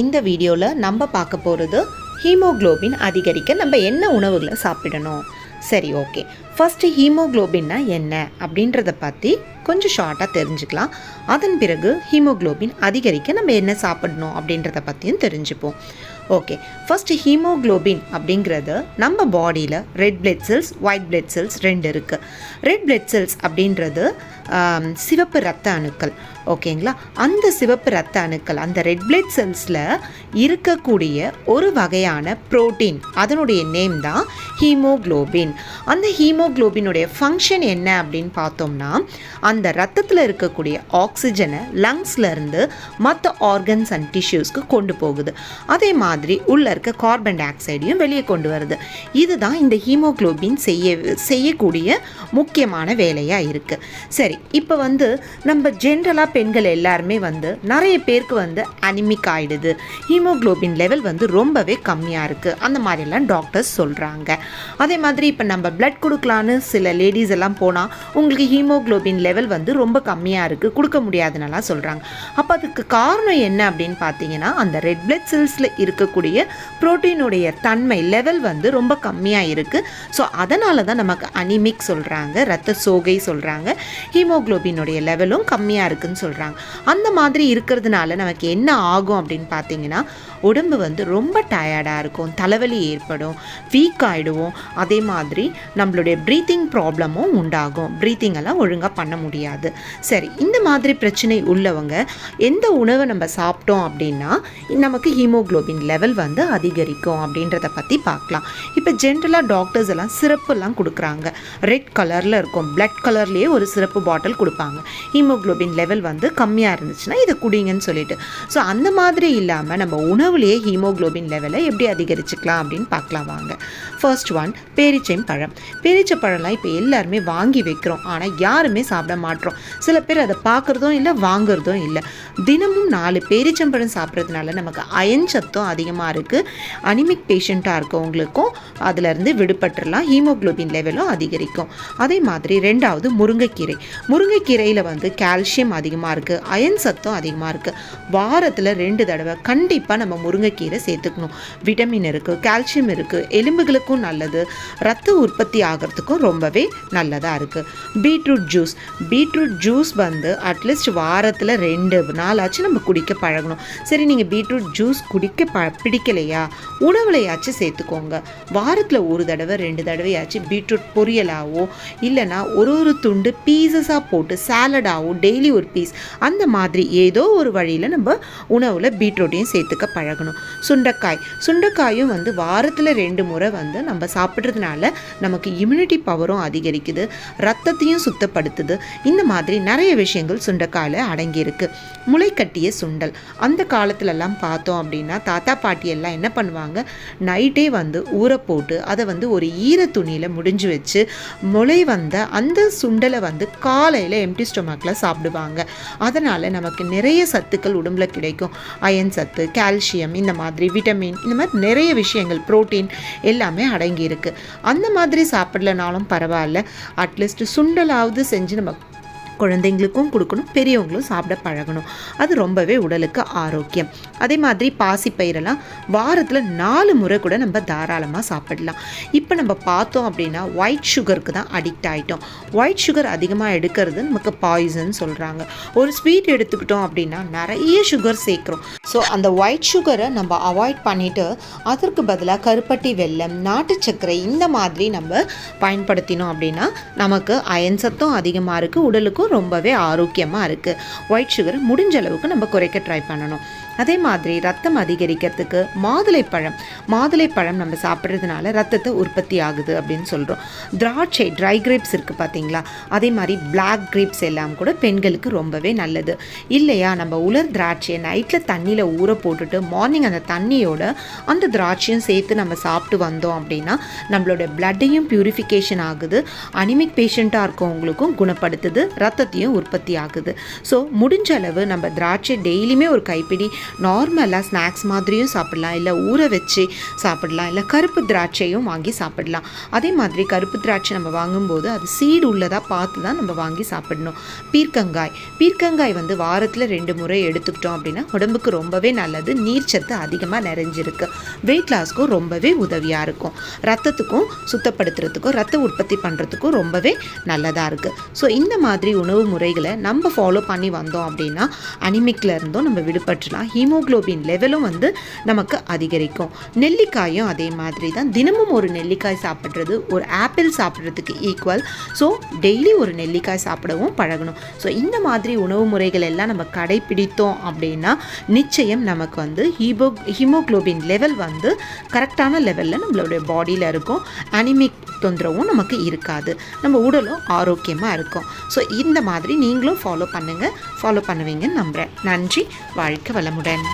இந்த வீடியோவில் நம்ம பார்க்க போகிறது ஹீமோகுளோபின் அதிகரிக்க நம்ம என்ன உணவுகளை சாப்பிடணும்? சரி ஓகே. ஃபஸ்ட்டு ஹீமோக்ளோபின்னா என்ன? அப்படின்றத பற்றி கொஞ்சம் ஷார்ட்டாக தெரிஞ்சுக்கலாம். அதன் பிறகு ஹீமோகுளோபின் அதிகரிக்க நம்ம என்ன சாப்பிடணும் அப்படின்றத பற்றியும் தெரிஞ்சுப்போம். ஓகே. ஃபஸ்ட்டு ஹீமோகுளோபின் அப்படிங்கிறது நம்ம பாடியில் red blood cells white blood cells ரெண்டு இருக்குது ரெட் பிளட் செல்ஸ் அப்படின்றது சிவப்பு ரத்த அணுக்கள் ஓகேங்களா? அந்த சிவப்பு ரத்த அணுக்கள் அந்த ரெட் பிளட் செல்ஸில் இருக்கக்கூடிய ஒரு வகையான புரோட்டீன் அதனுடைய நேம் தான் ஹீமோகுளோபின் அந்த ஹீமோகுளோபினுடைய ஃபங்க்ஷன் என்ன அப்படின்னு பார்த்தோம்னா அந்த ரத்தத்தில் இருக்கக்கூடிய ஆக்சிஜனை லங்ஸ்லேருந்து மற்ற ஆர்கன்ஸ் அண்ட் டிஷ்யூஸ்க்கு கொண்டு போகுது. அதே மாதிரி உள்ளே இருக்க கார்பன் டை ஆக்சைடையும் வெளியே கொண்டு வருது. இதுதான் இந்த ஹீமோகுளோபின் செய்ய செய்யக்கூடிய முக்கியமான வேலையாக இருக்குது சரி இப்போ வந்து நம்ம ஜென்ரலாக பெண்கள் எல்லாருமே வந்து நிறைய பேருக்கு வந்து அனிமிக் ஆகிடுது ஹீமோகுளோபின் லெவல் வந்து ரொம்பவே கம்மியாக இருக்குது அந்த மாதிரிலாம் டாக்டர்ஸ் சொல்கிறாங்க அதே மாதிரி இப்போ நம்ம பிளட் கொடுக்கலான்னு சில லேடிஸ் எல்லாம் போனால் உங்களுக்கு ஹீமோகுளோபின் லெவல் வந்து ரொம்ப கம்மியாக இருக்குது கொடுக்க முடியாதுன்னெல்லாம் சொல்கிறாங்க அப்போ அதுக்கு காரணம் என்ன அப்படின்னு பார்த்தீங்கன்னா அந்த ரெட் பிளட் செல்ஸில் இருக்கக்கூடிய புரோட்டீனுடைய தன்மை லெவல் வந்து ரொம்ப கம்மியாக இருக்குது ஸோ அதனால தான் நமக்கு அனிமிக் சொல்கிறாங்க ரத்த சோகை சொல்கிறாங்க ஹீமோகுளோபினுடைய லெவலும் கம்மியாக இருக்குன்னு சொல்கிறாங்க அந்த மாதிரி இருக்கிறதுனால நமக்கு என்ன ஆகும் அப்படின்னு பார்த்தீங்கன்னா உடம்பு வந்து ரொம்ப டயர்டாக இருக்கும் தலைவலி ஏற்படும் வீக் ஆகிடுவோம் அதே மாதிரி நம்மளுடைய ப்ரீத்திங் ப்ராப்ளமும் உண்டாகும். ப்ரீத்திங் எல்லாம் ஒழுங்காக பண்ண முடியாது. சரி இந்த மாதிரி பிரச்சனை உள்ளவங்க எந்த உணவை நம்ம சாப்பிட்டோம் அப்படின்னா நமக்கு ஹீமோகுளோபின் லெவல் வந்து அதிகரிக்கும் அப்படின்றத பற்றி பார்க்கலாம் இப்போ ஜென்ரலாக டாக்டர்ஸ் எல்லாம் சிறப்புலாம் கொடுக்குறாங்க. ரெட் கலரில் இருக்கும் பிளட் கலர்லேயே ஒரு சிறப்பு பாட்டில் கொடுப்பாங்க. ஹீமோகுளோபின் லெவல் வந்து கம்மியாக இருந்துச்சுன்னா இதை குடிங்கன்னு சொல்லிட்டு. ஸோ அந்த மாதிரி இல்லாமல் நம்ம உணவுலேயே ஹீமோகுளோபின் லெவலை எப்படி அதிகரிச்சுக்கலாம் அப்படின்னு பார்க்கலாம் வாங்க. ஃபர்ஸ்ட் ஒன் பேரிச்சம் பழம். பேரிச்சை பழம்லாம் இப்போ எல்லாருமே வாங்கி வைக்கிறோம். ஆனால் யாருமே சாப்பிட மாட்டோம். சில பேர் அதை பார்க்குறதும் இல்லை வாங்குறதும் இல்லை. தினமும் நாலு பேரிச்சம்பழம் சாப்பிட்றதுனால நமக்கு அயன் சத்தம் அதிகமாக இருக்குது அனிமிக் பேஷண்ட்டாக இருக்கவங்களுக்கும் அதிலிருந்து விடுபட்டுறலாம். ஹீமோகுளோபின் லெவலும் அதிகரிக்கும். அதே மாதிரி ரெண்டாவது முருங்கைக்கீரை. முருங்கைக்கீரையில் வந்து கால்சியம் அதிகமாக இருக்குது அயன் சத்தம் அதிகமாக இருக்குது வாரத்தில் ரெண்டு தடவை கண்டிப்பாக நம்ம முருங்கைக்கீரை சேர்த்துக்கணும். விட்டமின் இருக்குது கால்சியம் இருக்குது எலும்புகளுக்கும் நல்லது. ரத்த உற்பத்தி ஆகிறதுக்கும் ரொம்பவே நல்லதாக இருக்குது பீட்ரூட் ஜூஸ். பீட்ரூட் ஜூஸ் வந்து அட்லீஸ்ட் வாரத்தில் ரெண்டு நாளாச்சும் நம்ம குடிக்க பழகணும். சரி நீங்கள் பீட்ரூட் ஜூஸ் குடிக்க ப பிடிக்கலையா? உணவுலையாச்சும் சேர்த்துக்கோங்க. வாரத்தில் ஒரு தடவை ரெண்டு தடவையாச்சும் பீட்ரூட் பொரியலாவோ இல்லைனா ஒரு ஒரு துண்டு பீசஸாக போட்டு சாலடாவோ டெய்லி ஒரு பீஸ் அந்த மாதிரி ஏதோ ஒரு வழியில் நம்ம உணவில் பீட்ரூட்டையும் சேர்த்துக்க பழகணும். சுண்டைக்காய். சுண்டைக்காயும் வந்து வாரத்தில் ரெண்டு முறை வந்து நம்ம சாப்பிட்றதுனால நமக்கு இம்யூனிட்டி பவரும் அதிகரிக்குது ரத்தத்தையும் சுத்தப்படுத்துது. இந்த மாதிரி நிறைய விஷயங்கள் சுண்டைக்காயில் அடங்கியிருக்கு. முளைக்கட்டிய சுண்டல். அந்த காலத்துலலாம் பார்த்தோம் அப்படின்னா தாத்தா பாட்டி எல்லாம் என்ன பண்ணுவாங்க? நைட்டே வந்து ஊற போட்டு அதை வந்து ஒரு ஈர துணியில் முடிஞ்சு வச்சு முளை வந்த அந்த சுண்டலை வந்து காலையில் எம்டி ஸ்டொமக்கில் சாப்பிடுவாங்க. அதனால் நமக்கு நிறைய சத்துக்கள் உடம்புல கிடைக்கும். அயன் சத்து கால்சியம் இந்த மாதிரி விட்டமின் இந்த மாதிரி நிறைய விஷயங்கள் ப்ரோட்டீன் எல்லாமே அடங்கி இருக்கு அந்த மாதிரி சாப்பிடலனாலும் பரவாயில்ல. அட்லீஸ்ட் சுண்டலாவது செஞ்சு நம்ம குழந்தைங்களுக்கும் கொடுக்கணும் பெரியவங்களும் சாப்பிட பழகணும். அது ரொம்பவே உடலுக்கு ஆரோக்கியம். அதே மாதிரி பாசிப்பயிரெல்லாம் வாரத்தில் நாலு முறை கூட நம்ம தாராளமாக சாப்பிடலாம். இப்போ நம்ம பார்த்தோம் அப்படின்னா ஒயிட் சுகருக்கு தான் அடிக்ட் ஆகிட்டோம் ஒயிட் சுகர் அதிகமாக எடுக்கிறது நமக்கு பாய்சன் சொல்கிறாங்க ஒரு ஸ்வீட் எடுத்துக்கிட்டோம் அப்படின்னா நிறைய சுகர் சேர்க்குறோம். ஸோ அந்த ஒயிட் சுகரை நம்ம அவாய்ட் பண்ணிவிட்டு அதற்கு பதிலாக கருப்பட்டி வெல்லம் நாட்டு சர்க்கரை இந்த மாதிரி நம்ம பயன்படுத்தினோம் அப்படின்னா நமக்கு அயன் சத்தும் அதிகமாக இருக்குது உடலுக்கும் ரொம்பவே ஆரோக்கியமாக இருக்குது ஒயிட் சுகரை முடிஞ்ச அளவுக்கு நம்ம குறைக்க ட்ரை பண்ணணும். அதே மாதிரி ரத்தம் அதிகரிக்கிறதுக்கு மாதுளைப்பழம் மாதுளைப்பழம் நம்ம சாப்பிட்றதுனால ரத்தத்தை உற்பத்தி ஆகுது அப்படின்னு சொல்கிறோம் திராட்சை ட்ரை கிரேப்ஸ் இருக்குது பார்த்தீங்களா அதே மாதிரி பிளாக் கிரேப்ஸ் எல்லாம் கூட பெண்களுக்கு ரொம்பவே நல்லது. இல்லையா? நம்ம உலர் திராட்சையை நைட்டில் தண்ணியில் ஊற போட்டுட்டு மார்னிங் அந்த தண்ணியோட அந்த திராட்சையும் சேர்த்து நம்ம சாப்பிட்டு வந்தோம் அப்படின்னா நம்மளோட பிளட்டையும் பியூரிஃபிகேஷன் ஆகுது. அனிமிக் பேஷண்ட்டாக இருக்கவங்களுக்கும் குணப்படுத்துது ரத்தத்தையும் உற்பத்தி ஆகுது. ஸோ முடிஞ்ச அளவு நம்ம திராட்சை டெய்லியுமே ஒரு கைப்பிடி நார்மலாக ஸ்நாக்ஸ் மாதிரியும் சாப்பிடலாம். இல்லை ஊற வச்சு சாப்பிடலாம். இல்லை கருப்பு திராட்சையும் வாங்கி சாப்பிடலாம். அதே மாதிரி கருப்பு திராட்சை நம்ம வாங்கும்போது அது சீடு உள்ளதாக பார்த்து தான் நம்ம வாங்கி சாப்பிடணும். பீர்க்கங்காய். பீர்க்கங்காய் வந்து வாரத்தில் ரெண்டு முறை எடுத்துக்கிட்டோம் அப்படின்னா உடம்புக்கு ரொம்பவே நல்லது. நீர்ச்சத்து அதிகமாக நிறைஞ்சிருக்கு. வெயிட் லாஸ்க்கும் ரொம்பவே உதவியாக இருக்கும். ரத்தத்துக்கும் சுத்தப்படுத்துறதுக்கும் ரத்த உற்பத்தி பண்ணுறதுக்கும் ரொம்பவே நல்லதாக இருக்குது ஸோ இந்த மாதிரி உணவு முறைகளை நம்ம ஃபாலோ பண்ணி வந்தோம் அப்படின்னா அனிமிக்கில் இருந்தும் நம்ம விடுபட்டுலாம். ஹீமோகுளோபின் லெவலும் வந்து நமக்கு அதிகரிக்கும். நெல்லிக்காயும் அதே மாதிரி தான் தினமும் ஒரு நெல்லிக்காய் சாப்பிட்றது ஒரு ஆப்பிள் சாப்பிட்றதுக்கு ஈக்குவல் ஸோ டெய்லி ஒரு நெல்லிக்காய் சாப்பிடவும் பழகணும். ஸோ இந்த மாதிரி உணவு முறைகள் எல்லாம் நம்ம கடைப்பிடித்தோம் அப்படின்னா நிச்சயம் நமக்கு வந்து ஹீமோ ஹீமோகுளோபின் லெவல் வந்து கரெக்டான லெவலில் நம்மளுடைய பாடியில் இருக்கும். அனிமிக் தொந்தரவும் நமக்கு இருக்காது. நம்ம உடலும் ஆரோக்கியமாக இருக்கும். ஸோ இந்த மாதிரி நீங்களும் ஃபாலோ பண்ணுங்கள் ஃபாலோ பண்ணுவீங்கன்னு நம்புகிறேன் நன்றி. வாழ்க்கை வளமுடன்.